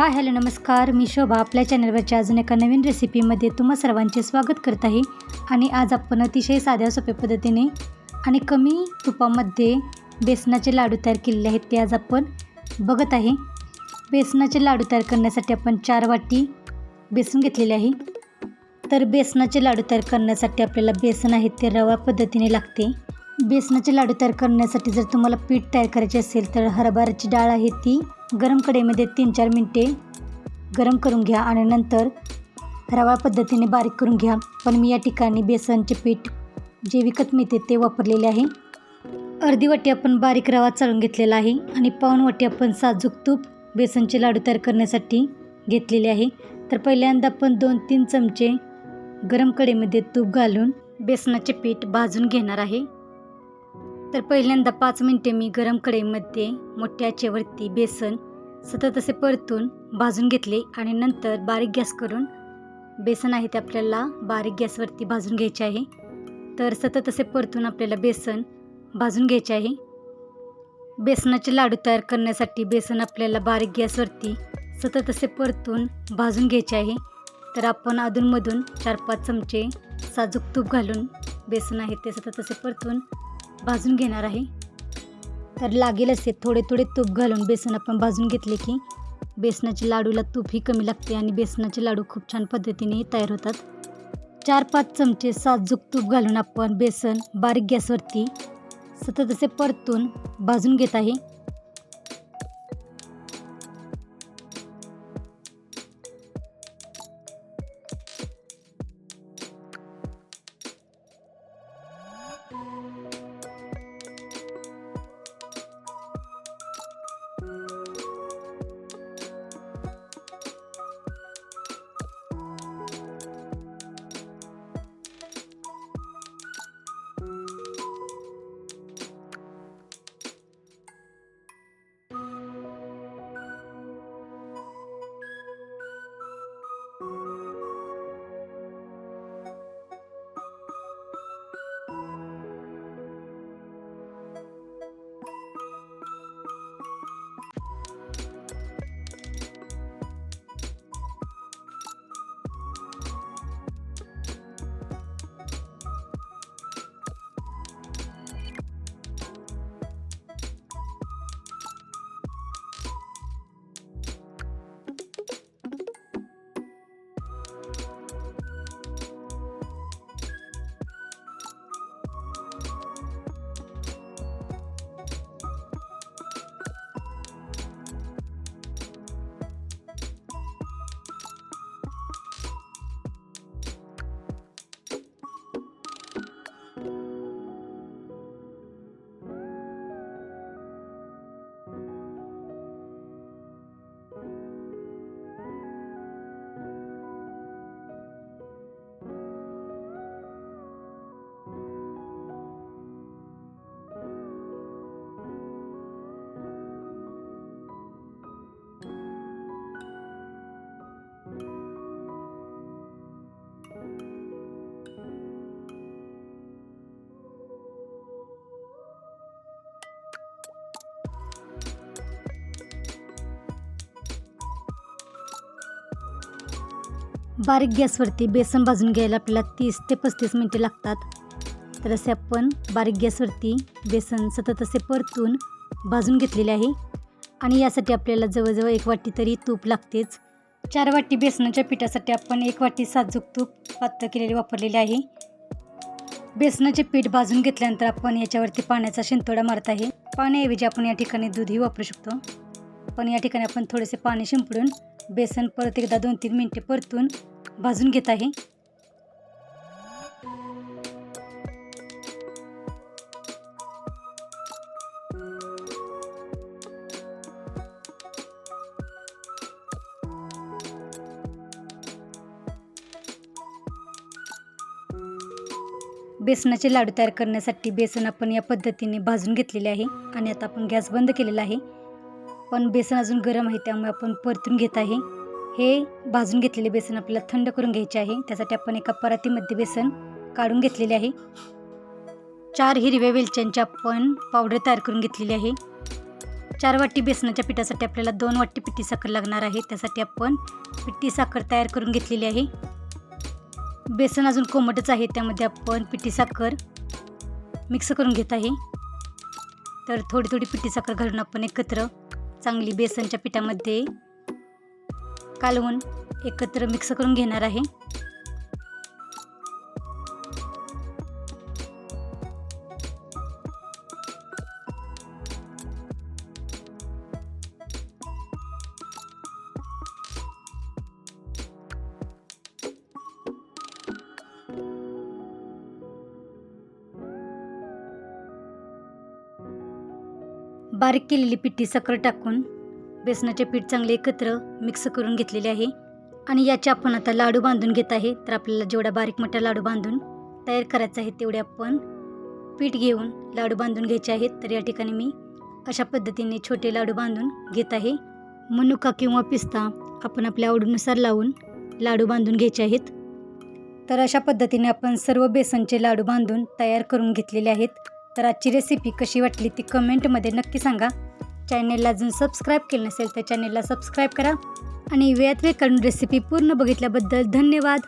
Hi hello नमस्कार. मी शोभा आपल्या चॅनलवरच्या अजून एका नवीन रेसिपीमध्ये तुम्हा सर्वांचे स्वागत करत आहे. आणि आज आपण अतिशय साध्या सोप्या पद्धतीने आणि कमी तुपामध्ये बेसनाचे लाडू तयार केलेले आहेत ते आज आपण बघत आहे. बेसनाचे लाडू तयार करण्यासाठी आपण चार वाटी बेसन घेतलेले आहे. तर बेसनाचे लाडू तयार करण्यासाठी आपल्याला बेसन आहे ते रवा पद्धतीने लागते. बेसनाचे लाडू तयार करण्यासाठी जर तुम्हाला पीठ तयार करायचे असेल तर हरभऱ्याची डाळ आहे ती गरम कढईमध्ये तीन चार मिनटे गरम करून घ्या आणि नंतर रवा पद्धतीने बारीक करून घ्या. पण मी या ठिकाणी बेसनचे पीठ जे विकत मिळते ते वापरलेले आहे. अर्धी वाटी आपण बारीक रवा चाळून घेतलेला आहे आणि पाऊण वाटी आपण साजूक तूप बेसनचे लाडू तयार करण्यासाठी घेतलेले आहे. तर पहिल्यांदा आपण दोन तीन चमचे गरम कढईमध्ये तूप घालून बेसनाचे पीठ भाजून घेणार आहे. तर पहिल्यांदा पाच मिनटे मी गरम कढईमध्ये मोठ्या आचेवरती बेसन सतत असे परतून भाजून घेतले आणि नंतर बारीक गॅस करून बेसन आहे ते आपल्याला बारीक गॅसवरती भाजून घ्यायचे आहे. तर सतत असे परतून आपल्याला बेसन भाजून घ्यायचे आहे. बेसनाचे लाडू तयार करण्यासाठी बेसन आपल्याला बारीक गॅसवरती सतत असे परतून भाजून घ्यायचे आहे. तर आपण अधूनमधून चार पाच चमचे साजूक तूप घालून बेसन आहे ते सतत असे परतून भाजून घेणार आहे. तर लागेल असे थोडे थोडे तूप घालून बेसन आपण भाजून घेतले की बेसनाचे लाडूला तूपही कमी लागते आणि बेसनाचे लाडू खूप छान पद्धतीने तयार होतात. चार पाच चमचे साजूक तूप घालून आपण बेसन बारीक गॅसवरती सतत असे परतून भाजून घेत आहे. बारीक गॅसवरती बेसन भाजून घ्यायला आपल्याला तीस ते पस्तीस मिनटे लागतात. तर असे आपण बारीक गॅसवरती बेसन सतत असे परतून भाजून घेतलेले आहे. आणि यासाठी आपल्याला जवळजवळ एक वाटी तरी तूप लागतेच. चार वाटी बेसनाच्या पिठासाठी आपण एक वाटी साजूक तूप पातळ केलेले वापरलेले आहे. बेसनाचे पीठ भाजून घेतल्यानंतर आपण याच्यावरती पाण्याचा शिंतोडा मारत आहे. पाण्याऐवजी आपण या ठिकाणी दूधही वापरू शकतो. पण या ठिकाणी आपण थोडेसे पाणी शिंपडून बेसन परत एकदा दोन तीन मिनटे परतून भाजून घेत आहे. बेसनाचे लाडू तयार करण्यासाठी बेसन आपण या पद्धतीने भाजून घेतलेले आहे आणि आता आपण गॅस बंद केलेला आहे. पण बेसन अजून गरम आहे त्यामुळे आपण परतून घेत आहे. हे भाजून घेतलेले बेसन आपल्याला थंड करून घ्यायचे आहे. त्यासाठी आपण एका परातीमध्ये बेसन काढून घेतलेले आहे. चार हिरव्या वेलच्यांची आपण पावडर तयार करून घेतलेली आहे. चार वाटी बेसनाच्या पिठासाठी आपल्याला दोन वाटी पिठी साखर लागणार आहे. त्यासाठी आपण पिठी साखर तयार करून घेतलेली आहे. बेसन अजून कोमटच आहे त्यामध्ये आपण पिठी साखर मिक्स करून घेत आहे. तर थोडी थोडी पिठी साखर घालून आपण एकत्र चांगली बेसनच्या पिठामध्ये कालवून एकत्र मिक्स करून घेणार आहे. बारीक केलेली पिठी साखर टाकून बेसनाचे पीठ चांगले एकत्र मिक्स करून घेतलेले आहे. आणि याचे आपण आता लाडू बांधून घेत आहे. तर आपल्याला जेवढा बारीक मोठा लाडू बांधून तयार करायचा आहे तेवढे आपण पीठ घेऊन लाडू बांधून घ्यायचे आहेत. तर या ठिकाणी मी अशा पद्धतीने छोटे लाडू बांधून घेत आहे. मनुका किंवा पिस्ता आपण आपल्या आवडीनुसार लावून लाडू बांधून घ्यायचे आहेत. तर अशा पद्धतीने आपण सर्व बेसनचे लाडू बांधून तयार करून घेतलेले आहेत. तर आजची रेसिपी कशी वाटली ती कमेंटमध्ये नक्की सांगा. चॅनेलला अजून सबस्क्राईब केलं नसेल तर चॅनेलला सबस्क्राईब करा. आणि वेळात वेळ काढून रेसिपी पूर्ण बघितल्याबद्दल धन्यवाद.